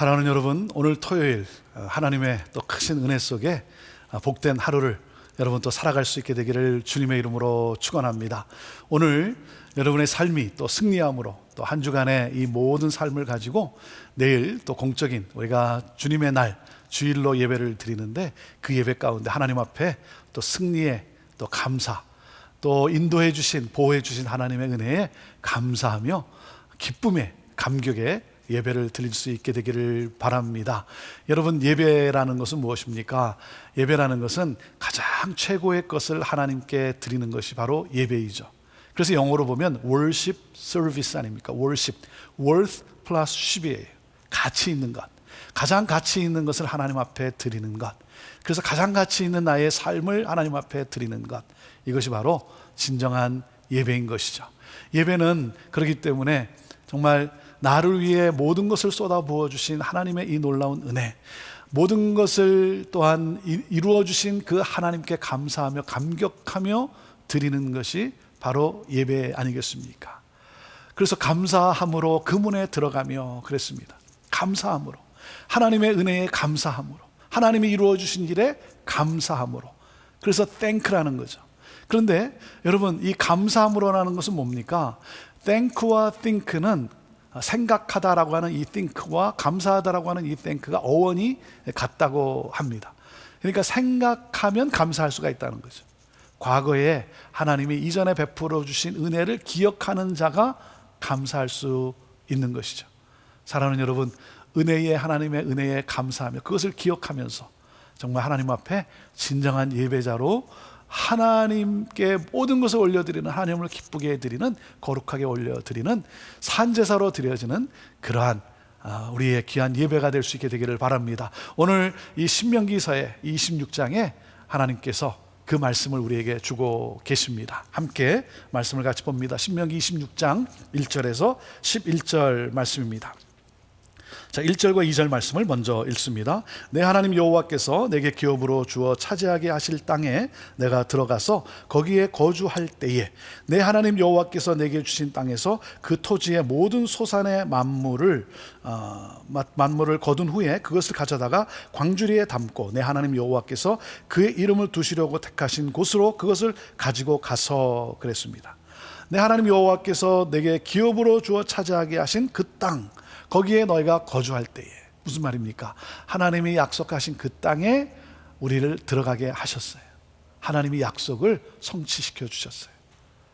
사랑하는 여러분, 오늘 토요일 어, 하나님의 또 크신 은혜 속에 어, 복된 하루를 여러분 또 살아갈 수 있게 되기를 주님의 이름으로 축원합니다. 오늘 여러분의 삶이 또 승리함으로 또 한 주간의 이 모든 삶을 가지고 내일 또 공적인 우리가 주님의 날 주일로 예배를 드리는데 그 예배 가운데 하나님 앞에 또 승리의 또 감사 또 인도해 주신 보호해 주신 하나님의 은혜에 감사하며 기쁨의 감격의 예배를 드릴 수 있게 되기를 바랍니다. 여러분 예배라는 것은 무엇입니까? 예배라는 것은 가장 최고의 것을 하나님께 드리는 것이 바로 예배이죠. 그래서 영어로 보면 worship service 아닙니까? worship, worth 플러스 ship이에요. 가치 있는 것. 가장 가치 있는 것을 하나님 앞에 드리는 것. 그래서 가장 가치 있는 나의 삶을 하나님 앞에 드리는 것. 이것이 바로 진정한 예배인 것이죠. 예배는 그렇기 때문에 정말 나를 위해 모든 것을 쏟아 부어 주신 하나님의 이 놀라운 은혜, 모든 것을 또한 이- 이루어 주신 그 하나님께 감사하며 감격하며 드리는 것이 바로 예배 아니겠습니까? 그래서 감사함으로 그 문에 들어가며 그랬습니다. 감사함으로 하나님의 은혜에 감사함으로 하나님이 이루어 주신 일에 감사함으로 그래서 thank라는 거죠. 그런데 여러분 이 감사함으로라는 것은 뭡니까? thank와 think는 생각하다라고 하는 이 think와 감사하다라고 하는 이 think가 어원이 같다고 합니다. 그러니까 생각하면 감사할 수가 있다는 거죠. 과거에 하나님이 이전에 베풀어 주신 은혜를 기억하는 자가 감사할 수 있는 것이죠. 사랑하는 여러분, 은혜의 하나님의 은혜에 감사하며 그것을 기억하면서 정말 하나님 앞에 진정한 예배자로 하나님께 모든 것을 올려드리는 하나님을 기쁘게 해드리는 거룩하게 올려드리는 산제사로 드려지는 그러한 아, 우리의 귀한 예배가 될 수 있게 되기를 바랍니다. 오늘 이 신명기서의 26장에 하나님께서 그 말씀을 우리에게 주고 계십니다. 함께 말씀을 같이 봅니다. 신명기 26장 1절에서 11절 말씀입니다. 자, 1절과 2절 말씀을 먼저 읽습니다. 내 하나님 여호와께서 내게 기업으로 주어 차지하게 하실 땅에 내가 들어가서 거기에 거주할 때에 내 하나님 여호와께서 내게 주신 땅에서 그 토지의 모든 소산의 만물을 어, 마- 만물을 거둔 후에 그것을 가져다가 광주리에 담고 내 하나님 여호와께서 그의 이름을 두시려고 택하신 곳으로 그것을 가지고 가서 그랬습니다. 내 하나님 여호와께서 내게 기업으로 주어 차지하게 하신 그 땅 거기에 너희가 거주할 때에 무슨 말입니까? 하나님이 약속하신 그 땅에 우리를 들어가게 하셨어요. 하나님이 약속을 성취시켜 주셨어요.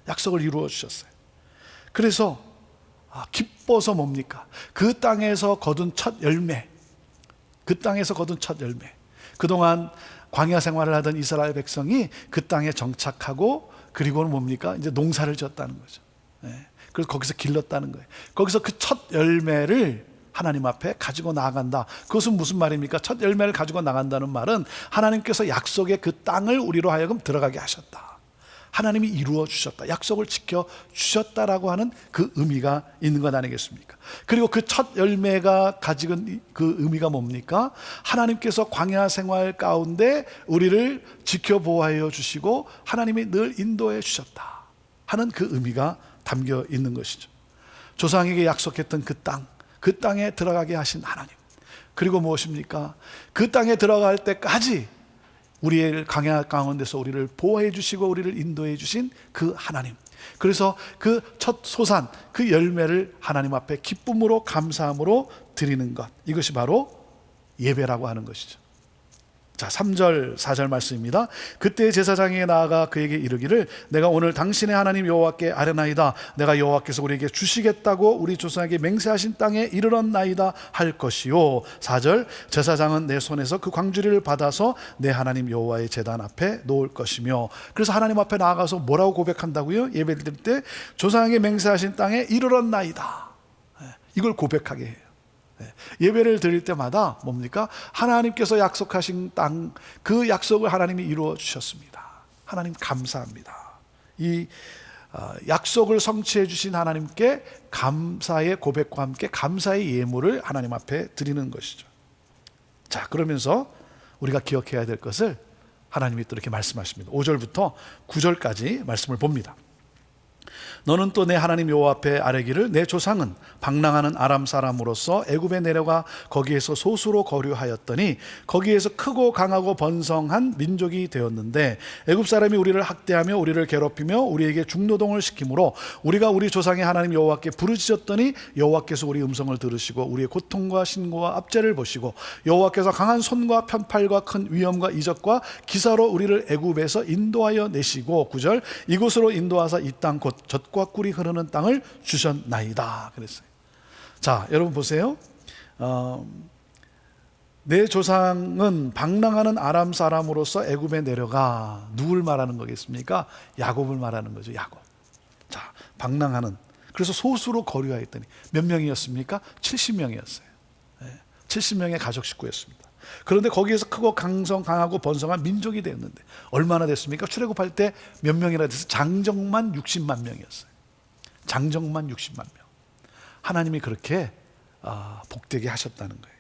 약속을 이루어 주셨어요. 그래서 아, 기뻐서 뭡니까? 그 땅에서 거둔 첫 열매, 그 땅에서 거둔 첫 열매. 그동안 광야 생활을 하던 이스라엘 백성이 그 땅에 정착하고 그리고는 뭡니까? 이제 농사를 지었다는 거죠. 예. 그래서 거기서 길렀다는 거예요. 거기서 그 첫 열매를 하나님 앞에 가지고 나간다. 그것은 무슨 말입니까? 첫 열매를 가지고 나간다는 말은 하나님께서 약속의 그 땅을 우리로 하여금 들어가게 하셨다. 하나님이 이루어 주셨다. 약속을 지켜 주셨다라고 하는 그 의미가 있는 것 아니겠습니까? 그리고 그 첫 열매가 가지는 이- 그 의미가 뭡니까? 하나님께서 광야 생활 가운데 우리를 지켜 보호하여 주시고 하나님이 늘 인도해 주셨다. 하는 그 의미가 담겨 있는 것이죠. 조상에게 약속했던 그 땅, 그 땅에 들어가게 하신 하나님. 그리고 무엇입니까? 그 땅에 들어갈 때까지 우리를 강야 가운데서 우리를 보호해 주시고 우리를 인도해 주신 그 하나님. 그래서 그 첫 소산, 그 열매를 하나님 앞에 기쁨으로 감사함으로 드리는 것. 이것이 바로 예배라고 하는 것이죠. 자, 3절, 4절 말씀입니다. 그때 제사장에게 나아가 그에게 이르기를 내가 오늘 당신의 하나님 여호와께 아뢰나이다. 내가 여호와께서 우리에게 주시겠다고 우리 조상에게 맹세하신 땅에 이르렀나이다 할 것이요. 4절 제사장은 내 손에서 그 광주리를 받아서 내 하나님 여호와의 제단 앞에 놓을 것이며 그래서 하나님 앞에 나아가서 뭐라고 고백한다고요? 예배 드릴 때 조상에게 맹세하신 땅에 이르렀나이다. 예, 이걸 고백하게 해요. 네. 예배를 드릴 때마다 뭡니까? 하나님께서 약속하신 땅, 그 약속을 하나님이 이루어 주셨습니다. 하나님 감사합니다. 이 어, 약속을 성취해 주신 하나님께 감사의 고백과 함께 감사의 예물을 하나님 앞에 드리는 것이죠. 자, 그러면서 우리가 기억해야 될 것을 하나님이 또 이렇게 말씀하십니다. 5절부터 9절까지 말씀을 봅니다. 너는 또 내 하나님 여호와 앞에 아뢰기를 내 조상은 방랑하는 아람 사람으로서 애굽에 내려가 거기에서 소수로 거류하였더니 거기에서 크고 강하고 번성한 민족이 되었는데 애굽 사람이 우리를 학대하며 우리를 괴롭히며 우리에게 중노동을 시키므로 우리가 우리 조상의 하나님 여호와께 부르짖었더니 여호와께서 우리 음성을 들으시고 우리의 고통과 신고와 압제를 보시고 여호와께서 강한 손과 편팔과 큰 위엄과 이적과 기사로 우리를 애굽에서 인도하여 내시고 구절 이곳으로 인도하사 이 땅 곧 젖과 꿀이 흐르는 땅을 주셨나이다 그랬어요. 자, 여러분 보세요. 어, 내 조상은 방랑하는 아람 사람으로서 애굽에 내려가 누굴 말하는 거겠습니까? 야곱을 말하는 거죠. 야곱. 자, 방랑하는 그래서 소수로 거류하였더니 몇 명이었습니까? 70명이었어요. 70명의 가족 식구였습니다. 그런데 거기에서 크고 강성 강하고 번성한 민족이 되었는데 얼마나 됐습니까? 출애굽할 때 몇 명이나 돼서 장정만 60만 명이었어요. 장정만 60만 명. 하나님이 그렇게 아, 복되게 하셨다는 거예요.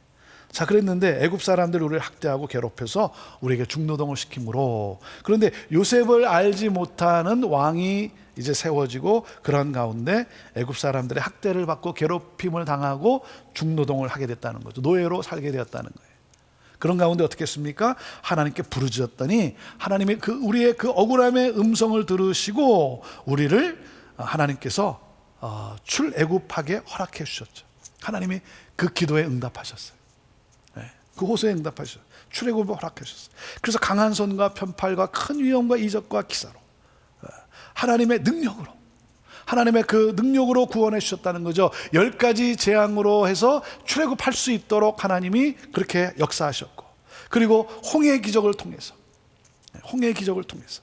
자, 그랬는데 애굽 사람들 우리를 학대하고 괴롭혀서 우리에게 중노동을 시키므로 그런데 요셉을 알지 못하는 왕이 이제 세워지고 그런 가운데 애굽 사람들의 학대를 받고 괴롭힘을 당하고 중노동을 하게 됐다는 거죠. 노예로 살게 되었다는 거예요. 그런 가운데 어떻게 했습니까? 하나님께 부르짖었더니 하나님의 그 우리의 그 억울함의 음성을 들으시고 우리를 하나님께서 어, 출애굽하게 허락해 주셨죠. 하나님이 그 기도에 응답하셨어요. 네, 그 호소에 응답하셨어요. 출애굽을 허락해 주셨어요. 그래서 강한 손과 편팔과 큰 위엄과 이적과 기사로 어, 하나님의 능력으로 하나님의 그 능력으로 구원해 주셨다는 거죠. 열 가지 재앙으로 해서 출애굽할 수 있도록 하나님이 그렇게 역사하셨고, 그리고 홍해의 기적을 통해서, 홍해의 기적을 통해서.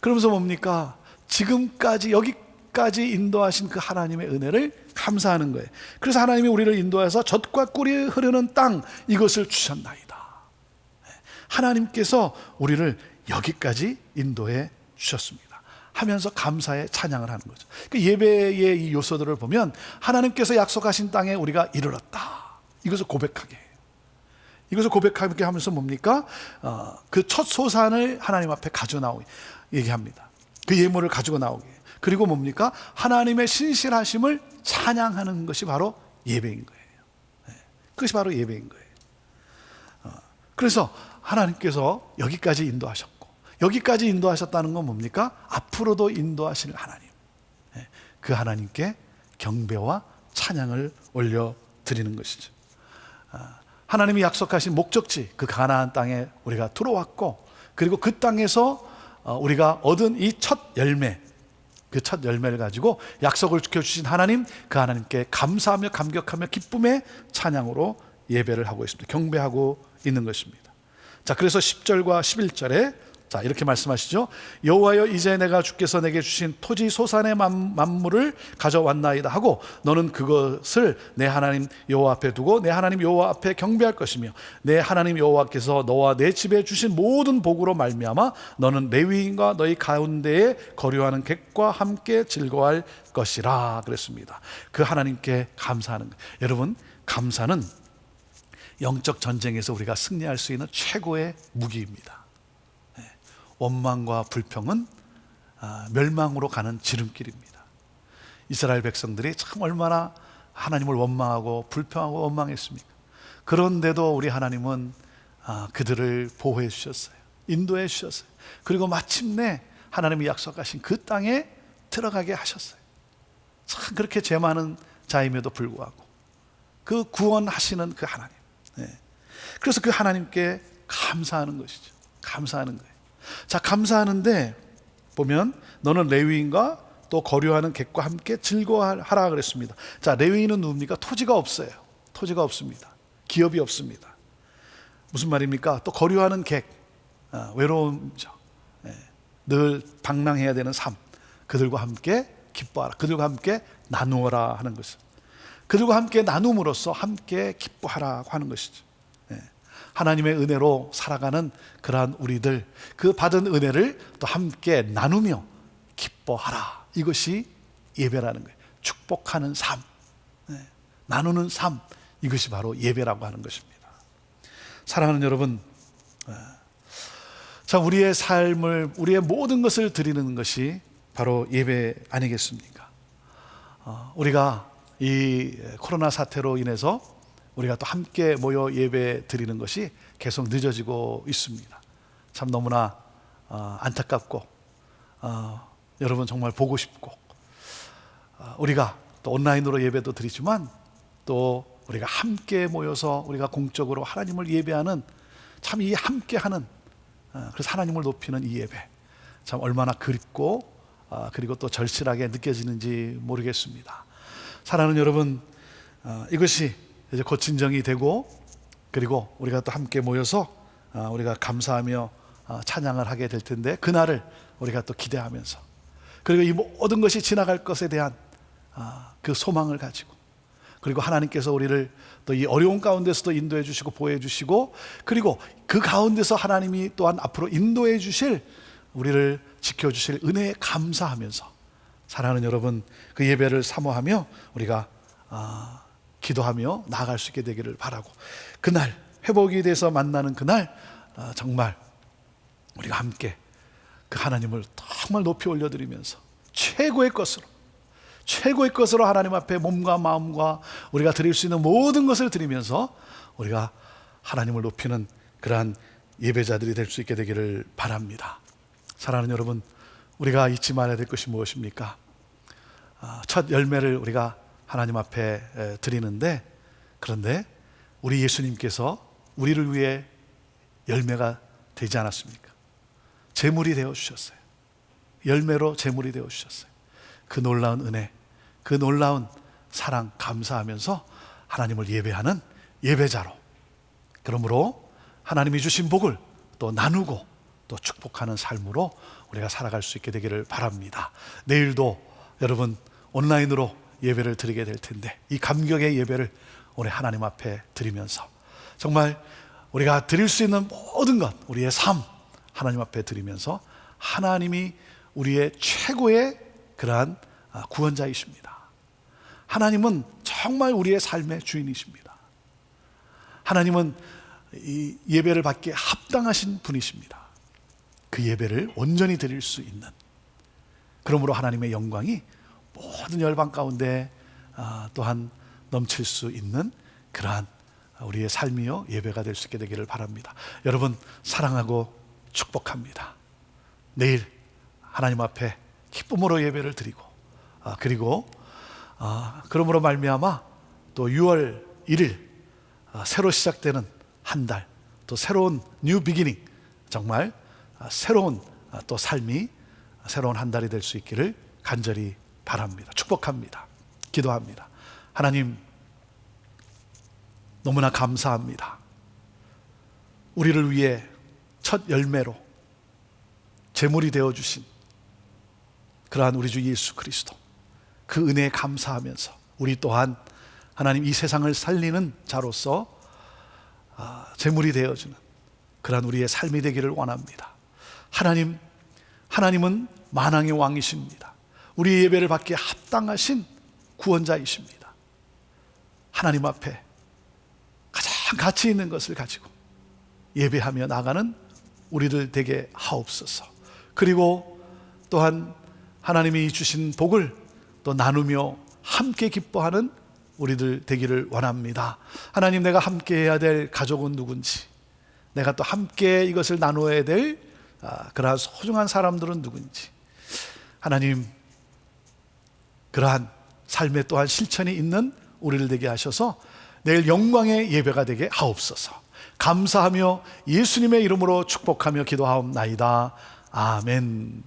그러면서 뭡니까? 지금까지 여기까지 인도하신 그 하나님의 은혜를 감사하는 거예요. 그래서 하나님이 우리를 인도해서 젖과 꿀이 흐르는 땅 이것을 주셨나이다. 하나님께서 우리를 여기까지 인도해 주셨습니다. 하면서 감사의 찬양을 하는 거죠. 그 예배의 이 요소들을 보면 하나님께서 약속하신 땅에 우리가 이르렀다. 이것을 고백하게. 이것을 고백하게 하면서 뭡니까? 어, 그 첫 소산을 하나님 앞에 가져 나오게 얘기합니다. 그 예물을 가지고 나오게. 그리고 뭡니까? 하나님의 신실하심을 찬양하는 것이 바로 예배인 거예요. 네. 그것이 바로 예배인 거예요. 어, 그래서 하나님께서 여기까지 인도하셨고 여기까지 인도하셨다는 건 뭡니까? 앞으로도 인도하실 하나님. 네. 그 하나님께 경배와 찬양을 올려 드리는 것이죠. 아, 하나님이 약속하신 목적지 그 가나안 땅에 우리가 들어왔고 그리고 그 땅에서 어, 우리가 얻은 이 첫 열매 그 첫 열매를 가지고 약속을 지켜주신 하나님 그 하나님께 감사하며 감격하며 기쁨의 찬양으로 예배를 하고 있습니다. 경배하고 있는 것입니다. 자, 그래서 10절과 11절에 자, 이렇게 말씀하시죠. 여호와여 이제 내가 주께서 내게 주신 토지 소산의 만, 만물을 가져왔나이다 하고 너는 그것을 내 하나님 여호와 앞에 두고 내 하나님 여호와 앞에 경배할 것이며 내 하나님 여호와께서 너와 내 집에 주신 모든 복으로 말미암아 너는 레위인과 너희 가운데에 거류하는 객과 함께 즐거워할 것이라 그랬습니다. 그 하나님께 감사하는 것. 여러분 감사는 영적 전쟁에서 우리가 승리할 수 있는 최고의 무기입니다. 원망과 불평은 아, 멸망으로 가는 지름길입니다. 이스라엘 백성들이 참 얼마나 하나님을 원망하고 불평하고 원망했습니까? 그런데도 우리 하나님은 아, 그들을 보호해 주셨어요. 인도해 주셨어요. 그리고 마침내 하나님이 약속하신 그 땅에 들어가게 하셨어요. 참 그렇게 죄 많은 자임에도 불구하고 그 구원하시는 그 하나님. 네. 그래서 그 하나님께 감사하는 것이죠. 감사하는 거예요. 자, 감사하는데 보면 너는 레위인과 또 거류하는 객과 함께 즐거워하라 그랬습니다. 자, 레위인은 누굽니까? 토지가 없어요. 토지가 없습니다. 기업이 없습니다. 무슨 말입니까? 또 거류하는 객, 아, 외로움죠. 네. 늘 방랑해야 되는 삶. 그들과 함께 기뻐하라. 그들과 함께 나누어라 하는 것을. 그들과 함께 나눔으로써 함께 기뻐하라고 하는 것이죠. 하나님의 은혜로 살아가는 그러한 우리들 그 받은 은혜를 또 함께 나누며 기뻐하라. 이것이 예배라는 거예요. 축복하는 삶, 네. 나누는 삶 이것이 바로 예배라고 하는 것입니다. 사랑하는 여러분, 네. 자 우리의 삶을 우리의 모든 것을 드리는 것이 바로 예배 아니겠습니까? 어, 우리가 이 코로나 사태로 인해서 우리가 또 함께 모여 예배 드리는 것이 계속 늦어지고 있습니다. 참 너무나 어, 안타깝고 어, 여러분 정말 보고 싶고 어, 우리가 또 온라인으로 예배도 드리지만 또 우리가 함께 모여서 우리가 공적으로 하나님을 예배하는 참 이 함께하는 어, 그래서 하나님을 높이는 이 예배 참 얼마나 그립고 어, 그리고 또 절실하게 느껴지는지 모르겠습니다. 사랑하는 여러분 어, 이것이 이제 곧 진정이 되고 그리고 우리가 또 함께 모여서 어, 우리가 감사하며 어, 찬양을 하게 될 텐데 그날을 우리가 또 기대하면서 그리고 이 모든 것이 지나갈 것에 대한 아, 그 소망을 가지고 그리고 하나님께서 우리를 또 이 어려운 가운데서도 인도해 주시고 보호해 주시고 그리고 그 가운데서 하나님이 또한 앞으로 인도해 주실 우리를 지켜 주실 은혜에 감사하면서 사랑하는 여러분 그 예배를 사모하며 우리가 아, 기도하며 나아갈 수 있게 되기를 바라고 그날 회복이 돼서 만나는 그날 아, 정말 우리가 함께 그 하나님을 정말 높이 올려드리면서 최고의 것으로 최고의 것으로 하나님 앞에 몸과 마음과 우리가 드릴 수 있는 모든 것을 드리면서 우리가 하나님을 높이는 그러한 예배자들이 될 수 있게 되기를 바랍니다. 사랑하는 여러분, 우리가 잊지 말아야 될 것이 무엇입니까? 아, 첫 열매를 우리가 하나님 앞에 에, 드리는데 그런데 우리 예수님께서 우리를 위해 열매가 되지 않았습니까? 제물이 되어 주셨어요. 열매로 제물이 되어 주셨어요. 그 놀라운 은혜, 그 놀라운 사랑 감사하면서 하나님을 예배하는 예배자로 그러므로 하나님이 주신 복을 또 나누고 또 축복하는 삶으로 우리가 살아갈 수 있게 되기를 바랍니다. 내일도 여러분 온라인으로 예배를 드리게 될 텐데 이 감격의 예배를 우리 하나님 앞에 드리면서 정말 우리가 드릴 수 있는 모든 것 우리의 삶 하나님 앞에 드리면서 하나님이 우리의 최고의 그러한 아, 구원자이십니다. 하나님은 정말 우리의 삶의 주인이십니다. 하나님은 이 예배를 받기에 합당하신 분이십니다. 그 예배를 온전히 드릴 수 있는 그러므로 하나님의 영광이 모든 열방 가운데 아, 또한 넘칠 수 있는 그러한 우리의 삶이요 예배가 될 수 있게 되기를 바랍니다. 여러분 사랑하고 축복합니다. 내일 하나님 앞에 기쁨으로 예배를 드리고 아, 그리고 아, 그러므로 말미암아 또 6월 1일 아, 새로 시작되는 한 달, 또 새로운 뉴 비기닝 정말 아, 새로운 아, 또 삶이 새로운 한 달이 될 수 있기를 간절히 바랍니다. 축복합니다. 기도합니다. 하나님 너무나 감사합니다. 우리를 위해 첫 열매로 제물이 되어 주신 그러한 우리 주 예수 그리스도 그 은혜에 감사하면서 우리 또한 하나님 이 세상을 살리는 자로서 아, 제물이 되어 주는 그러한 우리의 삶이 되기를 원합니다. 하나님, 하나님은 만왕의 왕이십니다. 우리 예배를 받기에 합당하신 구원자이십니다. 하나님 앞에 가장 가치 있는 것을 가지고 예배하며 나가는 우리들 되게 하옵소서. 그리고 또한 하나님이 주신 복을 또 나누며 함께 기뻐하는 우리들 되기를 원합니다. 하나님 내가 함께 해야 될 가족은 누군지, 내가 또 함께 이것을 나누어야 될 아, 그러한 소중한 사람들은 누군지, 하나님 그러한 삶에 또한 실천이 있는 우리를 되게 하셔서 내일 영광의 예배가 되게 하옵소서. 감사하며 예수님의 이름으로 축복하며 기도하옵나이다. 아멘.